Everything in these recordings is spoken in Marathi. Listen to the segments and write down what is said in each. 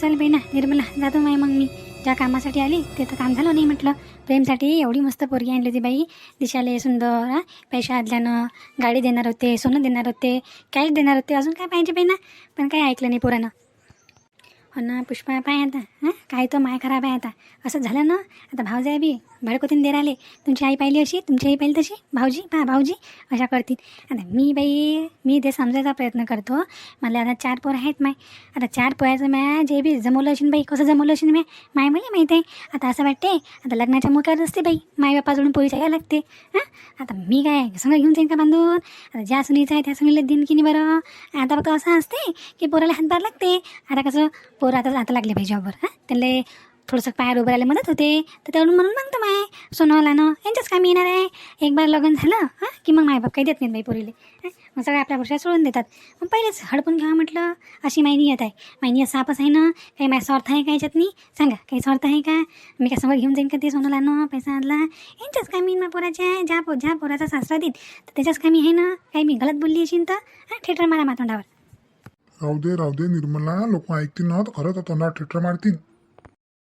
चल बेना निर्मला जातो माय मग मी. ज्या कामासाठी आली ते तर काम झालं नाही म्हटलं. प्रेमसाठी एवढी मस्त पोरगी आणली होती बाई. दिशाले सुंदर हां पैसे आदल्यानं गाडी देणार होते सोनं देणार होते कॅश देणार होते. अजून काय पाहिजे बेना? पण काही ऐकलं नाही पोरानं. हो ना पुष्पा पाय आता हां? काय तो माय खराब आहे आता? असं झालं ना? आता भावजाय बी भडकोतीन देर आले. तुमची आई पाहिली अशी? तुमची आई पाहिली तशी? भाऊजी? पहा भाऊजी अशा करतील आता मी बाई मी ते समजायचा प्रयत्न करतो. मला आता चार पोरं आहेत माय. आता चार पोह्याचं मॅ जे बी जमवलं असेल बाई कसं जमवलं असेल मॅ माय मला माहीत आहे. आता असं वाटते आता लग्नाच्या मोक्यावर असते बाई. माय बापाजवळून पोळी जायला लागते. हां? आता मी काय संग घेऊन जाईन का बांधून? आता ज्या सुनीचं आहे त्या सुनीला दिन की नाही बरं? आता फक्त असं असते की पोराला हातभार लागते. आता कसं पोरं आता आता लागले पाहिजे जॉबवर हां? त्यांना थोडंसं पायावर उभं राहिले मदत होते तर त्यावरून म्हणून मागतो माय सोनं लानं यांच्याच कामी येणार आहे. एक बार लग्न झालं हां? की मग मायबाप काही देत नाहीत बाई पोरीले हां? मग सगळं आपल्या वर्षात सोडून देतात. मग पहिलेच हडपून घ्यावं म्हटलं अशी माय येत आहे. मायनी नियत सापच आहे ना काही माझा स्वार्थ आहे का याच्यात नाही सांगा काही स्वार्थ आहे का? मी काय समोर घेऊन जाईन का ते सोनं लानं पैसा आणला यांच्याच कामी ना पोराच्या आहे ज्या पो ज्या पोराचा सासरा देईन तर त्याच्याच कामी आहे ना? काही मी गलत बोलली असेल तर हां? थिएटर मारा मातोंडावर. राहू दे राहू दे निर्मला लोक ऐकतील ना तर खरंच तोंडावर थिएटर मारतील.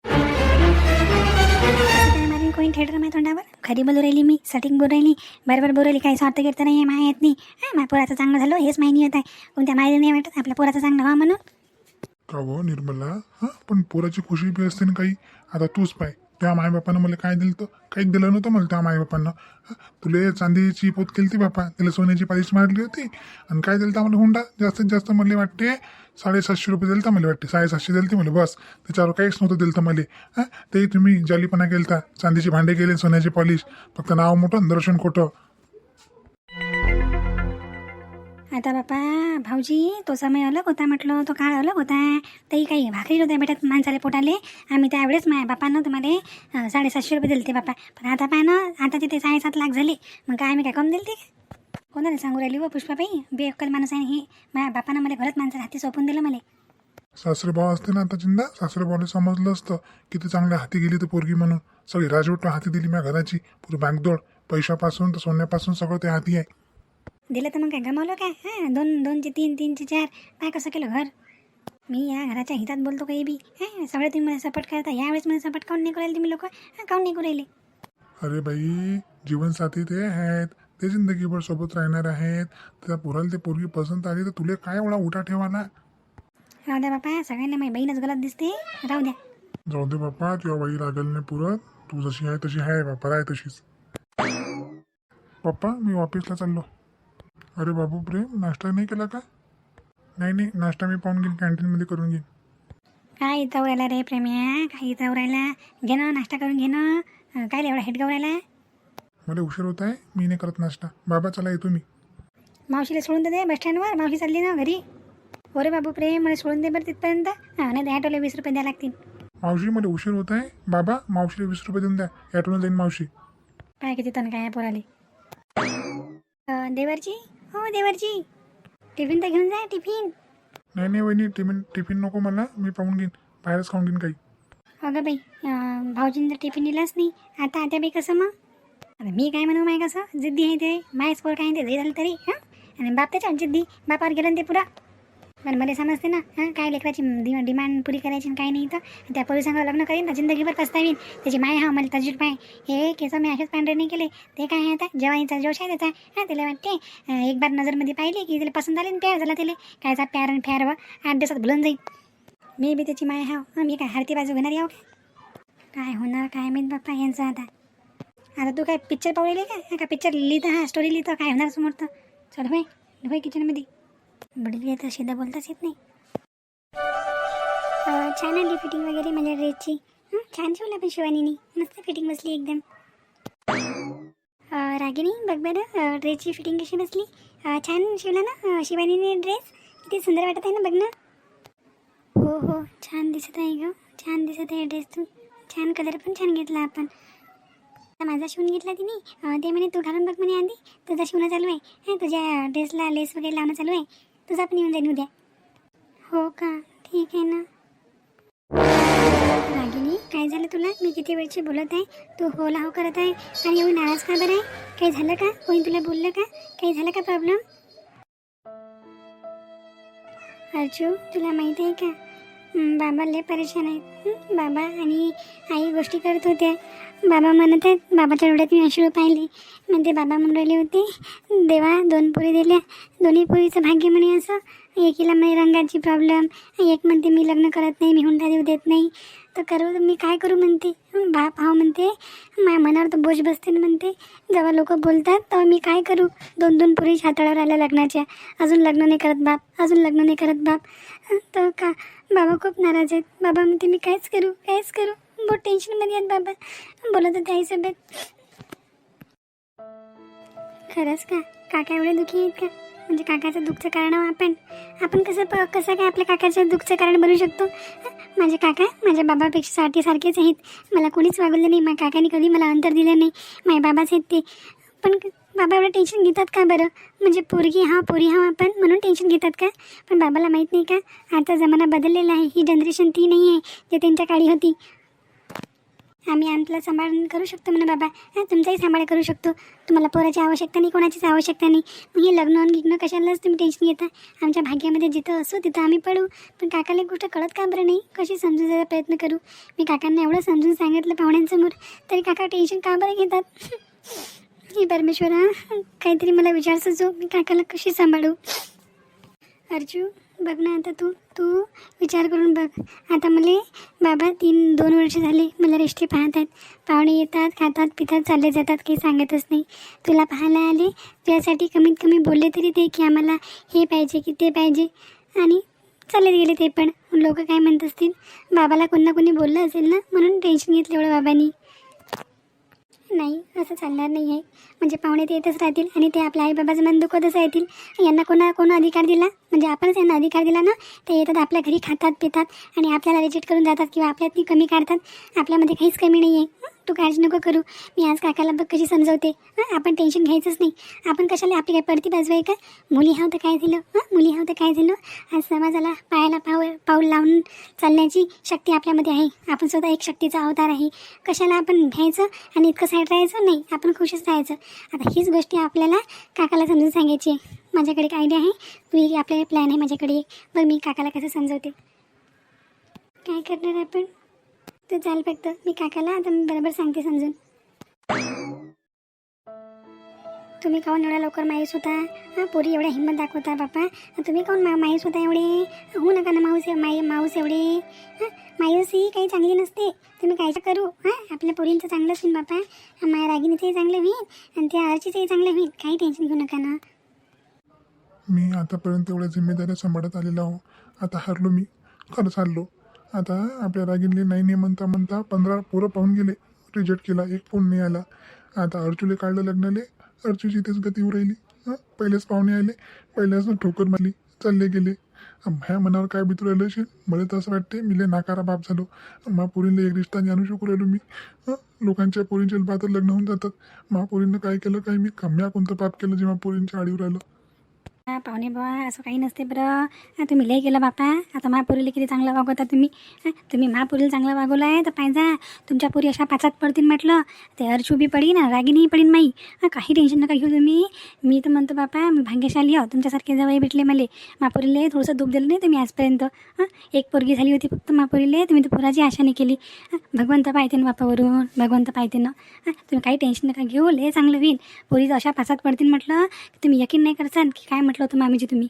असं काय मारीन कोणी थिएटर माझ्या तोंडावर? खरी बोलू राहिली मी सटिंग बोलू राहिली बरोबर बोलू राहिली काही स्वार्थ घेत नाही माय येत नाही. हां माझ्या पोराचं चांगलं झालं हेच माहिती येत आहे. कोणत्या माहिती नाही वाटत आपल्या पोराचं चांगलं व्हा म्हणून. का हो निर्मला? हां पण पोराची खुशी बी असते ना काही. आता तूच पाय. त्या मायबापानं मला काय दिलं तर काहीच दिलं नव्हतं मला त्या मायबापानं. हं? तुले चांदीची पोत केली ती बापा. तिला सोन्याची पालिश मारली होती. आणि काय दिलं तर मला हुंडा? जास्तीत जास्त मला वाटते साडेसातशे रुपये दिलं तर मला वाटते. साडेसातशे दिलं ते मला बस. त्याच्यावर काहीच नव्हतं दिलं तर मला. हां तेही तुम्ही जालीपणा केलता. चांदीचे भांडे केले सोन्याची पॉलिश. फक्त नाव मोठं दर्शन खोटं. आता बाप्पा भाऊजी तो समय अलग होता म्हटलं तो काळ अलग होता. तरी काही भाकरी होत्या भेटत माणसाला पोटाले. आम्ही त्यावेळेस माझ्या बापानं तुम्हाला साडेसातशे रुपये दिले ते बाप्पा पण आता पाय ना आता तिथे साडेसात लाख झाले. मग काय आम्ही काय कम दिले ते कोणाला सांगू राहिली व पुष्पाबाई? बेअक्कल माणूस आहे हे. माझ्या बापानं मला घरात माणसाला हाती सोपून दिलं मला. सासरे भाऊ असते ना आता चिंदा सासरे भाऊला समजलं असतं. किती चांगल्या हाती गेली तर पोरगी म्हणून. सगळी राजवट हाती दिली माझ्या घराची. पुरी बागदोड. पैशापासून तर सोन्यापासून सगळं ते हाती आहे. दिलं तर मग काय गमावलं काय? हां दोन दोनचे तीन तीनचे चार. काय कसं केलं घर? मी या घराच्या हितात बोलतो काही बी. हां सगळं तुम्ही मला सपोर्ट करता. यावेळेस मला सपोर्ट काऊन नाही करायला तुम्ही लोक? हां काऊन नाही राहिले? अरे बाई जीवनसाथी ते आहेत. ते जिंदगीभर सोबत राहणार आहेत. त्या पोराला ते पोरगी पसंत आली तर तुला काय एवढा उठा ठेवाना राहू द्या बापा सगळ्यांना माझी बहीणच गलत दिसते. राहू द्या. जाऊ दे बाप्पा तुझ्या बाई लागेल नाही पुरत. तू जशी आहे तशी आहे बाप्पा आहे तशीच. पप्पा मी ऑफिसला चाललो. अरे बाबू प्रेम? नाश्ता नाही केला का? नाही नाही नाश्ता मी पाहून घेईन कॅन्टीनमध्ये करून घेईन. काय इथं उरायला रे प्रेम्या? काय इथं उरायला? घे ना नाश्ता करून घे ना. काय एवढा हेट गवरायला मला उशीर होत आहे मी नाही करत नाश्ता. बाबा चला येतो मी. मावशीला सोडून दे बस स्टँडवर मावशी चालली ना घरी. हो रे बाबू प्रेम मला सोडून दे बरं तिथपर्यंत. हां नाही ॲटोला वीस रुपये द्यायला लागतील. मावशी मला उशीर होत आहे. बाबा मावशीला वीस रुपये देऊन द्या. ॲटोनं जाईन मावशी. काय किती तण काय पोराले देवरची हो देवरची टिफिन तर घेऊन जा टिफिन. नाही नाही वहिनी टिफिन टिफिन नको मला. मी पाहून घेईन. बाहेरच खाऊन घेईन काही. अगं बाई अं, भाऊजींनी तर टिफिन दिलाच नाही. आता आता बाई कसं मग? आता मी काय म्हणू माय कसं? जिद्दी आहे ते. माय स्कोर काय आहे ते? जे झालं तरी हां? आणि बाप त्याच्या जिद्दी. बापावर गेलं ना ते पुरा. पण मला समजते ना हां? काय लेकराची डि- डिमांड पुरी करायची आणि काय नाही तर त्या पोलिसांना लग्न करीन ना जिंदगीभर पस्तावीन. त्याची माय हा मला तजुर्बा पाय हे केस मी असेच पांढरे नाही केले. ते काय आहे आता? जवानीचा जोश आहे त्याचा. हां त्याला वाटते एक बार नजरमध्ये पाहिली की त्याला पसंत आले प्यार झाला त्याला. कायचा प्यार आणि प्यार व आठ दिवसात भुलून जाईल मी बी त्याची माय हाव. मी काय हरती बाजू घेणार याव काय काय होणार काय माहीत बाप्पा यांचं आता. आता तू काय पिक्चर पावलेली का? का पिक्चर लिहितं? हा स्टोरी लिहितं? काय होणार समोर तर चल होय होय किचनमध्ये वडील येतं शिदा बोलताच येत नाही। अं, छान आली फिटिंग वगैरे माझ्या ड्रेसची हं, छान शिवला पण शिवानीनी मस्त फिटिंग बसली एकदम। अं, रागिनी बघ बरं ड्रेसची फिटिंग कशी बसली अं, छान शिवला ना अं, शिवानीने ड्रेस। किती सुंदर वाटत आहे ना बघ ना हो हो छान दिसत आहे ग छान दिसत आहे ड्रेस तू। छान कलर पण छान घेतला आपण आता माझा शिवून घेतला तिने। अं, ते म्हणे तू घालून बघ म्हणे आधी. तुझा शिवणं चालू आहे. हं, तुझ्या ड्रेसला लेस वगैरे लावणं चालू आहे. तुझा पण येऊन जाईन उद्या. हो का? ठीक आहे ना. रागिनी काय झालं तुला? मी किती वेळची बोलत आहे? तू हो ला हो करत आहे आणि एवढी नाराज का बरं आहे? काही झालं का? कोणी तुला बोललं का? काही झालं का प्रॉब्लेम अर्जू तुला माहिती आहे का? बाबा लय परेशान आहेत. बाबा आणि आई गोष्टी करत होत्या. बाबा म्हणत आहेत बाबाच्या डोळ्यात मी अश्रू पाहिले. म्हणते बाबा म्हणून राहिले होते. देवा दोन पुरी दिल्या. दोन्ही पुरीचं भाग्य म्हणे असं. एकीला म्हणे रंगाची प्रॉब्लेम एक म्हणते मी लग्न करत नाही मी हुंडा देऊ देत नाही. तर करू मी काय करू? म्हणते. भा बाप म्हणते माझ्या मनावर तर बोज बसते ना म्हणते. जेव्हा लोक बोलतात तेव्हा मी काय करू? दोन दोन पुरी हाताळावर आल्या लग्नाच्या. अजून लग्न नाही करत बाप. अजून लग्न नाही करत बाप. तर का? बाबा खूप नाराज आहेत. बाबा म्हणते मी कायच करू कायच करू. बहुत टेन्शनमध्ये आहेत बाबा. बोलत होते आईसोबत. खरंच का? काका एवढे दुखी आहेत का? म्हणजे काकाचं दुःखचं कारण आपण. आपण कसं प कसं काय आपल्या काकाचं दुःखचं कारण बनू शकतो? माझे काका माझ्या बाबापेक्षा साठी सारखेच आहेत. मला कोणीच वागवलं नाही. माझ्या काकाने कधी मला अंतर दिलं नाही. माझ्या बाबाच आहेत ते. पण बाबा एवढं टेन्शन घेतात का बरं? म्हणजे पोरगी हा पोरी हा आपण म्हणून टेन्शन घेतात का? पण बाबाला माहीत नाही का? आता जमाना बदललेला आहे. ही जनरेशन ती नाही आहे जे त्यांच्या काळी होती. आम्ही आमला सांभाळ करू शकतो म्हणा बाबा. हां तुमचाही सांभाळ करू शकतो. तुम्हाला पोराची आवश्यकता नाही कोणाचीच आवश्यकता नाही. मग हे लग्न आणि गिग्न कशालाच तुम्ही टेन्शन घेता? आमच्या भाग्यामध्ये जिथं असो तिथं आम्ही पडू. पण काकाला एक गोष्ट कळत का बरं नाही? कशी समजून जायचा प्रयत्न करू? मी काकांना एवढं समजून सांगितलं पाहुण्यांसमोर. तरी काका टेन्शन का बरं घेतात? हे परमेश्वरा काहीतरी मला विचारचं जो मी काकाला कशी सांभाळू? अर्जू बघ ना आता तू तू विचार करून बघ. आता मला बाबा तीन दोन वर्ष झाले मला रेष्टे पाहत आहेत पाहुणे येतात खातात पितात चालले जातात काही सांगतच नाही. तुला पाहायला आले त्यासाठी कमीत कमी बोलले तरी ते की आम्हाला हे पाहिजे की ते पाहिजे. आणि चालत गेले ते पण. लोक काय म्हणत असतील? बाबाला कोणा कोणी बोललं असेल ना? म्हणून टेन्शन घेतलं एवढं बाबांनी. नाही असं चालणार नाही आहे म्हणजे पाहुणे ते येतच राहतील आणि ते आपल्या आईबाबाचं मन दुखतच राहतील. यांना कोणा कोण अधिकार दिला? म्हणजे आपणच यांना अधिकार दिला ना? ते येतात आपल्या घरी खातात पितात आणि आपल्याला रिजेक्ट करून जातात किंवा आपल्यातनी कमी काढतात. आपल्यामध्ये काहीच कमी नाही आहे तू काळजी नको करू. मी आज काकाला बघ कशी समजवते. हां आपण टेन्शन घ्यायचंच नाही. आपण कशाला आपली काय पडती बाजू आहे का? मुली हाव तर काय झालं? हां मुली हाव तर काय झालं? आज समाजाला पायाला पाव पाऊल लावून चालण्याची शक्ती आपल्यामध्ये आहे. आपण स्वतः एक शक्तीचा अवतार आहे. कशाला आपण घ्यायचं आणि इतकं साईड राहायचं? नाही आपण खुशच राहायचं. आता हीच गोष्टी आपल्याला काकाला समजून सांगायची आहे. माझ्याकडे एक आयडिया आहे. तू आपल्याला प्लॅन आहे माझ्याकडे बघ मी काकाला कसं समजवते. काय करणार आपण? तू चाल फक्त मी काकाला आता मी बरोबर सांगते समजून. तुम्ही काहून एवढ्या लवकर माहीस होता? हां पोरी एवढ्या हिंमत दाखवता बापा. तुम्ही काहून मा माहीस होता एवढे? होऊ नका ना माऊस माई माऊस एवढे. हां मायूस ही काही चांगली नसते. तुम्ही कायचं करू. हां आपल्या पोरींचं चांगलंच होईल बापा. माझ्या रागिणीचंही चांगलं होईल आणि त्या आरचीचंही चांगलं होईल. काही टेन्शन घेऊ नका ना. मी आतापर्यंत एवढ्या जिम्मेदाऱ्या सांभाळत आलेला आहो. आता हरलो मी. खरंच हरलो. आता आपल्या रागिनले नाही नाही म्हणता म्हणता पंधरा पोरं पाहून गेले. रिजेक्ट केला एक फोन नाही आला. आता अर्जूले काढलं लग्नाले. अर्जूची तेच गती येऊ राहिली. पहिलेच पाहुणे आले. पहिल्याच ठोकर मारली. चालले गेले. माझ्या मनावर काय बितू राहिलं असेल? मला तर असं वाटते मिले नाकारा बाप झालो. मा पोरींना एक रिश्ता जाणू शकू राहिलो मी. लोकांच्या पोरींच्या बात लग्न होऊन जातात. मा काय केलं काय मी कम्या कोणतं पाप केलं जेव्हा पोरींच्या आडीवर राहिलं पाहुणे बुवा असं काही नसते बरं. तुम्ही लय केलं बापा आता महापुरीला किती चांगलं वागवता तुम्ही. तुम्ही महापुरीला चांगलं वागवलं आहे तर पाहिजा तुमच्या पुरी अशा पाचात पडतील म्हटलं. ते अर्चू बी पडीन रागिनीही पडीन माई. काही टेन्शन नका घेऊ तुम्ही. मी तर म्हणतो बापा मी भाग्यशाली आहो. तुमच्यासारखे जवळ भेटले मला. महापुरीला थोडंसं दुःख दिलं नाही तुम्ही आजपर्यंत. हां एक पोरगी झाली होती फक्त महापुरीला तुम्ही तर पुराची आशा नाही केली भगवंत पाहते ना बापावरून भगवंत पाहते ना. हां तुम्ही काही टेन्शन नका घेऊ लय चांगलं होईल. पोरी अशा पाचात पडतील म्हटलं की तुम्ही यकीन नाही करसान की काय म्हटलं? होतं मामीजी तुम्ही.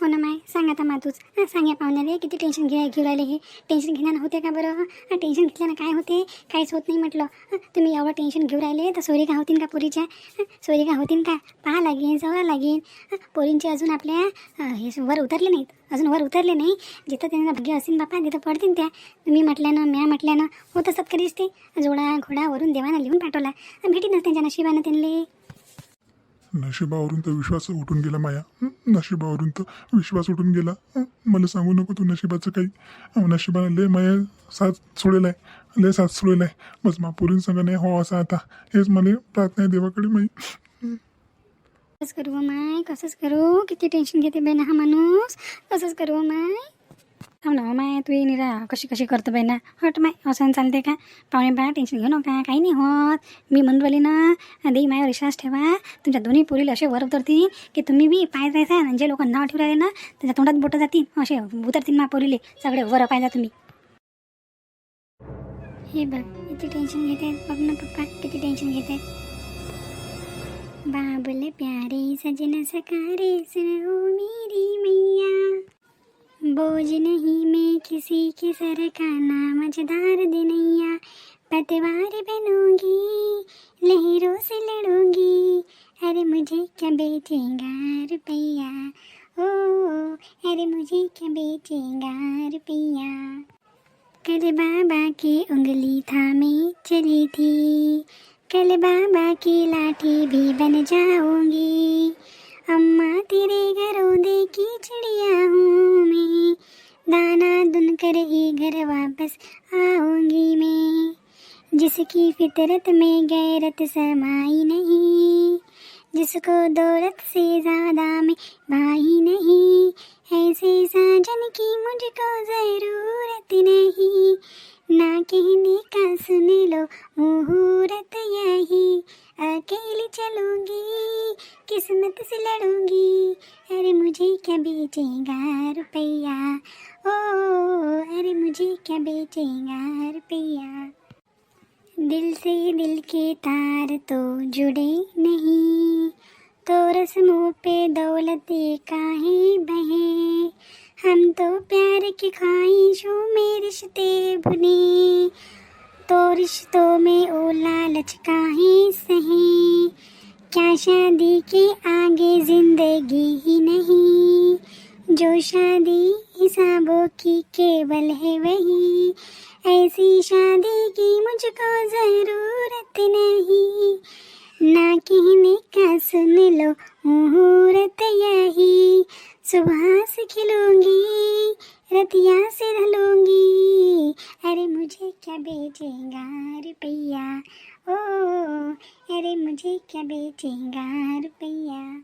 हो ना माय सांग आता मातूच. हां सांग या पाहुण्याले किती टेन्शन घे घेऊ राहिले हे. टेन्शन घेण्यानं होते का बरं? हां टेन्शन घेतल्यानं काय होते? काहीच होत नाही म्हटलं. हं, तुम्ही एवढं टेन्शन घेऊ राहिले तर सोयरी का होतीन का पोरीच्या? हं, सोयरी का होतीन का? पाहा लागेन जवळ लागेन. हं, पोरींचे अजून आपल्या अं, हे वर उतरले नाहीत. अजून वर उतरले नाही. जिथं त्यांना भाग्य असेल बापा तिथं पडतील त्या. तुम्ही म्हटल्यानं म्या म्हटल्यानं होत असतात कधीच ते. जोडा घोडा वरून देवानं लिहून पाठवला. भेटीनच त्यांच्या नशिबानं त्यांना नशिबावरून तर विश्वास उठून गेला माया. हं? नशिबावरून तर विश्वास उठून गेला. हं? मला सांगू नको तू नशिबाचं काही. अं, नशिबानं लय माया साथ सोडेलाय आहे. लय साथ सोडेलाय आहे. बस मा पोरीन नाही हो असं आता. हेच मला प्रार्थना आहे देवाकडे माई. कसंच करू हो माय? कसंच करू? किती टेन्शन घेते बेन हा माणूस. कसंच करू हो माय? हो ना माय तू ये निरा कशी कशी करतो बाई ना हट माय असं चालते का पाहुणे बा टेन्शन घेऊ नका काही नाही होत मी म्हणून ना देई मायावर विश्वास ठेवा तुमच्या दोन्ही पोरीला असे वर उतरतील की तुम्ही बी पाय जायचा आणि जे लोक नाव ठेवू राहिले ना त्याच्या तोंडात बोटं जातील असे उतरतील मा पोरीले सगळे वर पाहिजा तुम्ही हे बघ किती टेन्शन घेते बघ ना पप्पा किती टेन्शन घेते बाबुल प्यारे सजन सकारे सुनो मेरी मैया बोझ नहीं, मैं किसी के सर का नामजदार दिनैया। पतवार बनूँगी, लहरों से लड़ूँगी। अरे मुझे क्या बेचेगा रुपैया ओ, अरे मुझे क्या बेचेगा रुपैया कल बाबा की उंगली थामे चली थी। कल बाबा की लाठी भी बन जाऊँगी। अम्मा तेरे घरों देखी चिड़िया हूँ मैं। दाना दुन कर ही घर वापस आऊँगी मैं। जिसकी फितरत में गैरत समाई नहीं, जिसको दौलत से ज़्यादा में भाई नहीं, ऐसे साजन की मुझको ज़रूरत नहीं। ना कहने का सुन लो, मुहूर्त यही। अकेली चलूँगी, किस्मत से लड़ूँगी। अरे मुझे क्या बेचेगा रुपया? ओ, अरे मुझे क्या बेचेगा रुपया? दिल से दिल के तार तो जुड़े नहीं। तो रस्मों पे दौलत काहे बहे। हम तो प्यार की ख्वाहिशों में रिश्ते बुने तो रिश्तों में ओ लालच काहे सहे। क्या शादी के आगे ज़िंदगी ही नहीं? जो शादी हिसाबों की केवल है वही। ऐसी शादी की मुझको ज़रूरत नहीं। ना कहने का सुन लो मुहूर्त यही। सुबह से खिलूंगी रतिया से ढलूंगी। अरे मुझे क्या बेचेगा रुपया? ओ अरे मुझे क्या बेचेगा रुपया?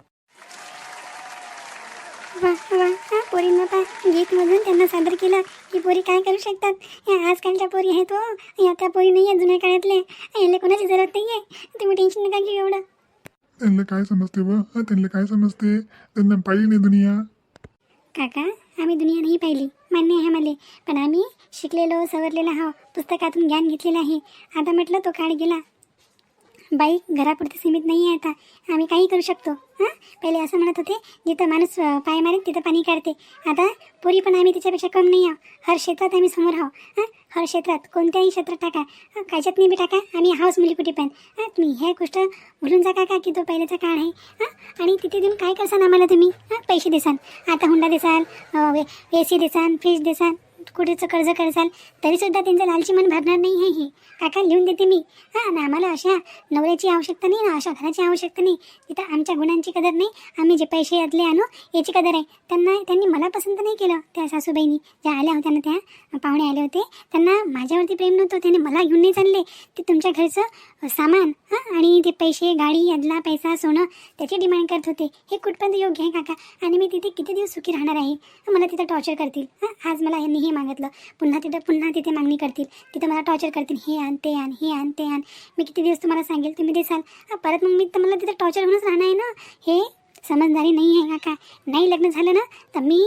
वा वा पोरी पोरींना पा गीतमधून त्यांना सादर केलं की पोरी काय करू शकतात? या आजकालच्या पोरी आहेत हो. या त्या पोरी नाही आहेत जुन्या काळातले याला कोणाची जरूरत नाही आहे तुम्ही टेन्शन नका घेऊ एवढं. त्यांना काय समजते व? हं, त्यांना काय समजते? त्यांना पाहिली नाही दुनिया. काका आम्ही दुनिया नाही पाहिली. मान्य आहे मला पण आम्ही शिकलेलो सवरलेलो आहो पुस्तकातून ज्ञान घेतलेलं आहे. आता म्हटलं तो काळ गेला. बाई घरापुरती सीमित नाही आहे आता. आम्ही काही करू शकतो. हां? पहिले असं म्हणत होते जिथं माणूस पाय मारेल तिथं पाणी काढते. आता पोरी पण आम्ही त्याच्यापेक्षा कम नाही आहो हर क्षेत्रात आम्ही समोर आहो हां? हर क्षेत्रात कोणत्याही क्षेत्रात टाका. कायच्यात नाही बी टाका. आम्ही हाऊस मुली कुठे पण. हां? तुम्ही हे गोष्ट भुलून जा का की तो पहिल्याचा काळ आहे. हां? आणि तिथे देऊन काय करसान आम्हाला तुम्ही? हां? पैसे देसान. आता हुंडा देसाल ए सी देसान फ्रीज देसान. कुठेचं कर्ज करसाल तरीसुद्धा त्यांचं लालची मन भरणार नाही आहे हे. काका लिहून देते मी? हां ना आम्हाला अशा नवऱ्याची आवश्यकता नाही ना अशा घराची आवश्यकता नाही. तिथं आमच्या गुणांची कदर नाही. आम्ही जे पैसे यातले आणू याची कदर आहे. त्यांना त्यांनी मला पसंत नाही केलं त्या सासूबाईनी. ज्या आल्या होत्या ना त्या पाहुणे आले होते. त्यांना माझ्यावरती प्रेम नव्हतं. त्याने मला घेऊन नाही चालले. ते तुमच्या घरचं सामान हां आणि ते पैसे गाडी अदला पैसा सोनं त्याची डिमांड करत होते. हे कुठपर्यंत योग्य आहे काका? आणि मी तिथे किती दिवस सुखी राहणार आहे? मला तिथं टॉर्चर करतील. हां आज मला यांनी हे मागितलं. पुन्हा तिथं पुन्हा तिथे मागणी करतील. तिथं मला टॉर्चर करतील. हे आण ते आण हे आण ते आण. मी किती दिवस तुम्हाला सांगेल तुम्ही देसाल. परत मग मी तर मला तिथं टॉर्चर होऊनच राहणार आहे ना? हे समजदारी नाही आहे काका. नाही लग्न झालं ना तर मी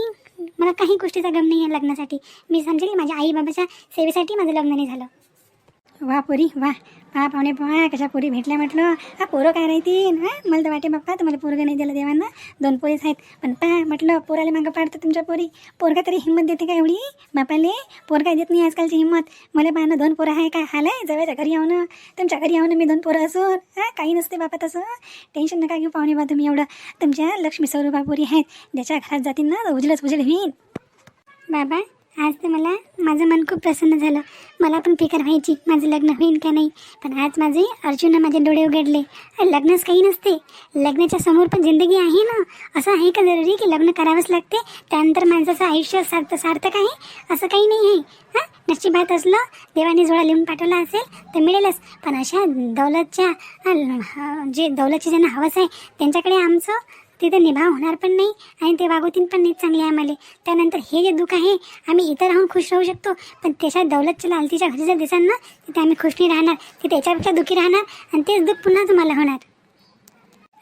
मला काही गोष्टीचा गम नाही आहे लग्नासाठी. मी समजेल माझ्या आई बाबाच्या सेवेसाठी माझं लग्न नाही झालं. वा पोरी वा. पहा पाहुणे पहा कशा पुरी भेटल्या म्हटलं. हा पोरं काय राहतील? हा मला तर वाटे बाप्पा तुम्हाला पोरगं नाही दिलं देवांना. दोन पोरीच आहेत. पण पहा म्हटलं पोराला मागं पाडतं तुमच्या पोरी. पोरगा तरी हिंमत देते का एवढी? बापाले पोरगा देत नाही आजकालची हिंमत. मला पाहणं दोन पोरं आहे काय हाल आहे जवळच्या घरी येऊ ना. तुमच्या घरी येऊ ना मी दोन पोरं असून हा काही नसते बापा तसं. टेन्शन नका घेऊ पाहुणे बा तुम्ही एवढं. तुमच्या लक्ष्मी स्वरूपा पोरी आहेत. ज्याच्या घरात जातील ना उजलच उजल होईल. बाबा आज तर मला माझं मन खूप प्रसन्न झालं. मला पण फिकर व्हायची. माझं लग्न होईल का नाही? पण आज माझे अर्जुननं माझे डोळे उघडले. लग्नच काही नसते. लग्नाच्या समोर पण जिंदगी आहे ना? असं आहे का जरुरी की लग्न करावंच लागते? त्यानंतर माणसाचं आयुष्य सार्थ सार्थक आहे? असं काही नाही आहे. हां? नशिबात असलं देवाने जोडा लिहून पाठवला असेल तर मिळेलच. पण अशा दौलतच्या जे दौलतची ज्यांना हवस आहे त्यांच्याकडे आमचं तिथे निभाव होणार पण नाही आणि ते वागवतीन पण नाही चांगले आम्हाला. त्यानंतर हे जे दुःख आहे आम्ही इथं राहून खुश राहू शकतो. पण त्याच्या दौलतच्या लालतीच्या घरी जर दिसाल ना तिथे आम्ही खुश नाही राहणार. ते त्याच्यापेक्षा दुःखी राहणार आणि तेच दुःख पुन्हा तुम्हाला होणार.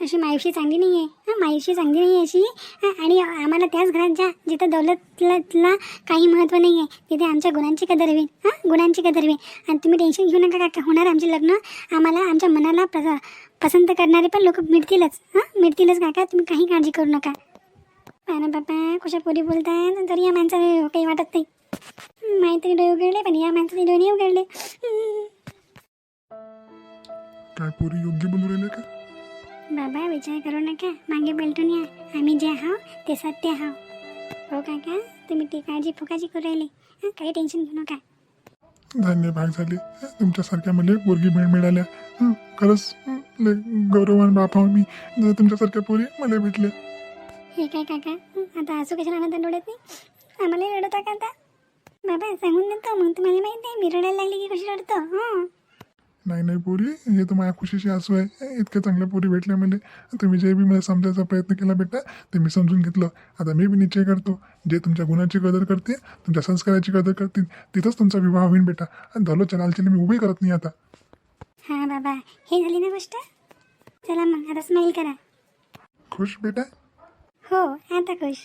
अशी मायुषी चांगली नाही आहे हां मायुषी चांगली नाही आहे अशी आणि आम्हाला त्याच घरात जा जिथं दौलतला काही महत्त्व नाही आहे तिथे आमच्या गुणांची कदर होईल. हां गुणांची कदर होईल. आणि तुम्ही टेन्शन घेऊ नका का होणार आमचे लग्न. आम्हाला आमच्या मनाला प्र पसंत करणारे पण लोक मिळतीलच. हां? मिळतीलच काका तुम्ही काही काळजी करू नका. पाना बापा कशा पोरी बोलतात तरी या माणसाला काही वाटत नाही. माहीतरी डोळे उघडले पण या माणसाचे डोळे उघडले. काय पोरी योग्य बोलू राहिले का? बाबा विचार करू नका. मागे पेलटून या. आम्ही जे आहो ते सत्य आहो हो काका तुम्ही ती काळजी फुकाची करू राहिले. काही टेन्शन घेऊ नका. धान्य भाग झाले. तुमच्यासारख्या मला पोरगी भेट मिळाल्या. खरंच गौरवान बाप मी. जर तुमच्यासारख्या पोरी मला भेटल्या. हे काय काका? आता असू कशाला आनंद डोळ्यात नाही? आम्हाला रडता का आता? बाबा सांगून देतो मग तुम्हाला माहिती आहे मी रडायला लागली की कशी रडतो? हं. नाही नाही पोरी हे तर माझ्या खुशीची आसू आहे. इतक्या चांगल्या पोरी भेटल्या मला तुम्ही जे बी मला समजायचा प्रयत्न केला बेटा ते मी समजून घेतलं. आता मी बी निश्चय करतो जे तुमच्या गुणाची कदर करते तुमच्या संस्काराची कदर करतील तिथंच तुमचा विवाह होईल बेटा. आणि दौलतच्या लालचीला मी उभी करत नाही आता. हां बाबा हे झाली ना गोष्ट? चला मग आता स्माईल करा. खुश बेटा? हो आता खुश.